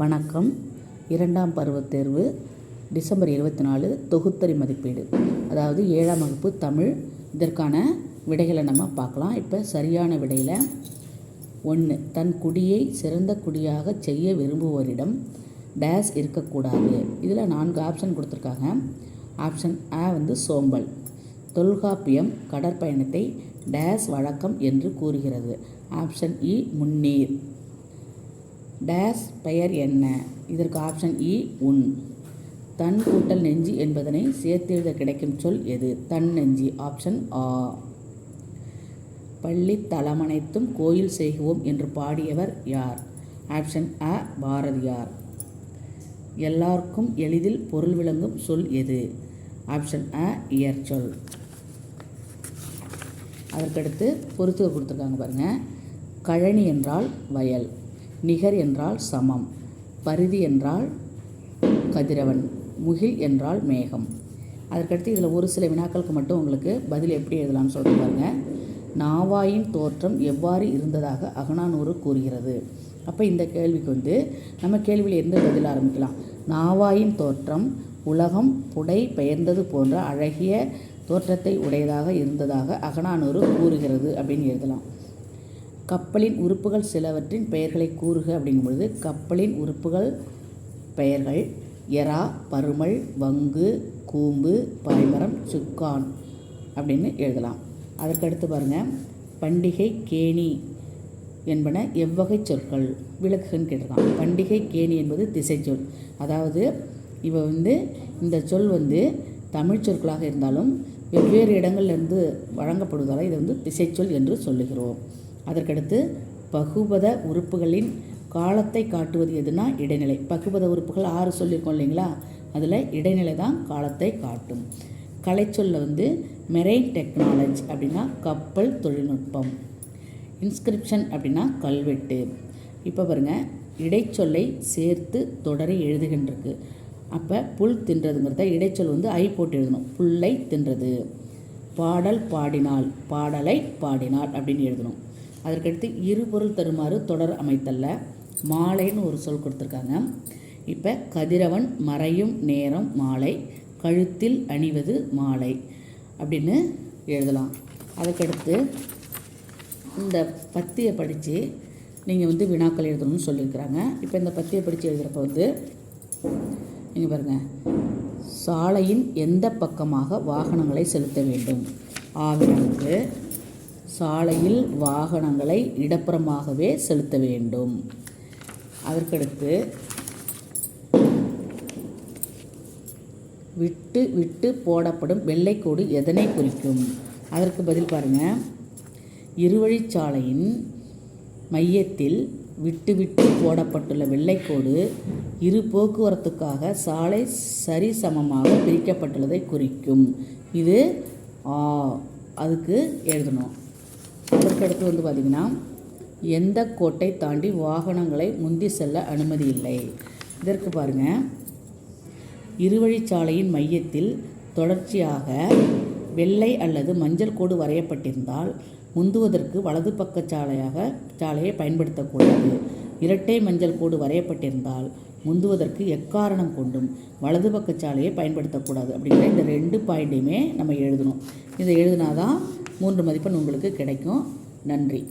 வணக்கம். இரண்டாம் பருவத் தேர்வு டிசம்பர் இருபத்தி நாலு தொகுத்தறி மதிப்பீடு. அதாவது ஏழாம் வகுப்பு தமிழ். இதற்கான விடைகளை நம்ம பார்க்கலாம். இப்போ சரியான விடையில் ஒன்று தன் குடியை சிறந்த குடியாக செய்ய விரும்புவோரிடம் டேஸ் இருக்கக்கூடாது. இதில் நான்கு ஆப்ஷன் கொடுத்துருக்காங்க. ஆப்ஷன் ஆ வந்து சோம்பல். தொல்காப்பியம் கடற்பயணத்தை டேஸ் வழக்கம் என்று கூறுகிறது. ஆப்ஷன் இ முன்னீர். டேஸ் பெயர் என்ன? இதற்கு ஆப்ஷன் இ e, உன். தன் கூட்டல் நெஞ்சு என்பதனை சேர்த்தெழுத கிடைக்கும் சொல் எது? தன் நெஞ்சு ஆப்ஷன் ஆ பள்ளி தலமனைத்தும் கோயில் செய்குவோம் என்று பாடியவர் யார்? ஆப்ஷன் அ பாரதியார். எல்லாருக்கும் எளிதில் பொருள் விளங்கும் சொல் எது? ஆப்ஷன் அ இயற்சொல் அதற்கடுத்து பொறுத்துக கொடுத்துருக்காங்க பாருங்கள் கழனி என்றால் வயல். நிகர் என்றால் சமம் பரிதி என்றால் கதிரவன் முகில் என்றால் மேகம். அதற்கடுத்து இதில் ஒரு சில வினாக்களுக்கு மட்டும் உங்களுக்கு பதில் எப்படி எழுதலாம்னு சொல்லிட்டு பாருங்க. நாவாயின் தோற்றம் எவ்வாறு இருந்ததாக அகனானூறு கூறுகிறது. அப்போ இந்த கேள்விக்கு வந்து நம்ம கேள்வியில் இருந்து பதில் ஆரம்பிக்கலாம். நாவாயின் தோற்றம் உலகம் புடை பெயர்ந்தது போன்ற அழகிய தோற்றத்தை உடையதாக இருந்ததாக அகனானூறு கூறுகிறது அப்படின்னு எழுதலாம். கப்பலின் உறுப்புகள் சிலவற்றின் பெயர்களை கூறுக அப்படிங்கும்பொழுது கப்பலின் உறுப்புகள் பெயர்கள் எறா பருமல் வங்கு கூம்பு பாய்மரம் சுக்கான் அப்படின்னு எழுதலாம். அதற்கடுத்து பாருங்கள் பண்டிகை கேணி என்பன எவ்வகை சொற்கள்? விளக்குகன்னு கேட்டிருக்கான் பண்டிகை கேணி என்பது திசைச்சொல். அதாவது இவ வந்து இந்த சொல் வந்து தமிழ் சொற்களாக இருந்தாலும் வெவ்வேறு இடங்கள்லேருந்து வழங்கப்படுவதால் இதை வந்து திசைச்சொல் என்று சொல்லுகிறோம். அதற்கடுத்து பகுபத உறுப்புகளின் காலத்தை காட்டுவது எதுனா இடைநிலை. பகுபத உறுப்புகள் ஆறு சொல்லியிருக்கோம் இல்லைங்களா? அதில் இடைநிலை தான் காலத்தை காட்டும். கலைச்சொல்ல வந்து மெரைன் டெக்னாலஜி அப்படின்னா கப்பல் தொழில்நுட்பம். இன்ஸ்கிரிப்ஷன் அப்படின்னா கல்வெட்டு. இப்போ பாருங்கள் இடைச்சொல்லை சேர்த்து தொடரை எழுதுகின்றிருக்கு. அப்போ புல் தின்றதுங்கிறத இடைச்சொல் வந்து ஐ போட்டு எழுதணும். புல்லை தின்றது. பாடல் பாடினாள் பாடலை பாடினாள் அப்படின்னு எழுதணும். அதற்கடுத்து இருபொருள் தருமாறு தொடர் அமைத்தல்ல. மாலைன்னு ஒரு சொல் கொடுத்துருக்காங்க. இப்போ கதிரவன் மறையும் நேரம் மாலை கழுத்தில் அணிவது மாலை அப்படின்னு எழுதலாம். அதுக்கடுத்து இந்த பத்தியை படித்து நீங்கள் வந்து வினாக்கள் எழுதணும்னு சொல்லியிருக்கிறாங்க. இப்போ இந்த பத்தியை படித்து எழுதுகிறப்ப வந்து நீங்கள் பாருங்கள் சாலையின் எந்த பக்கமாக வாகனங்களை செலுத்த வேண்டும்? ஆவினருக்கு சாலையில் வாகனங்களை இடப்புறமாகவே செலுத்த வேண்டும். அதற்கடுத்து விட்டு விட்டு போடப்படும் வெள்ளைக்கோடு எதனை குறிக்கும்? அதற்கு பதில் பாருங்கள் இருவழிச்சாலையின் மையத்தில் விட்டு விட்டு போடப்பட்டுள்ள வெள்ளைக்கோடு இரு போக்குவரத்துக்காக சாலை சரிசமமாக பிரிக்கப்பட்டுள்ளதை குறிக்கும். இது ஆ அதுக்கு எழுதணும். அதற்கடுத்து வந்து பார்த்திங்கன்னா எந்த கோட்டை தாண்டி வாகனங்களை முந்தி செல்ல அனுமதி இல்லை. இதற்கு பாருங்கள் இருவழிச்சாலையின் மையத்தில் தொடர்ச்சியாக வெள்ளை அல்லது மஞ்சள் கோடு வரையப்பட்டிருந்தால் முந்துவதற்கு வலது பக்க சாலையாக சாலையை பயன்படுத்தக்கூடாது. இரட்டை மஞ்சள் கோடு வரையப்பட்டிருந்தால் முந்துவதற்கு எக்காரணம் கொண்டும் வலது பக்க சாலையை பயன்படுத்தக்கூடாது. அப்படிங்கிற இந்த ரெண்டு பாயிண்ட்டையுமே நம்ம எழுதணும். இதை எழுதினாதான் மூன்று மதிப்பெண் உங்களுக்கு கிடைக்கும். நன்றி.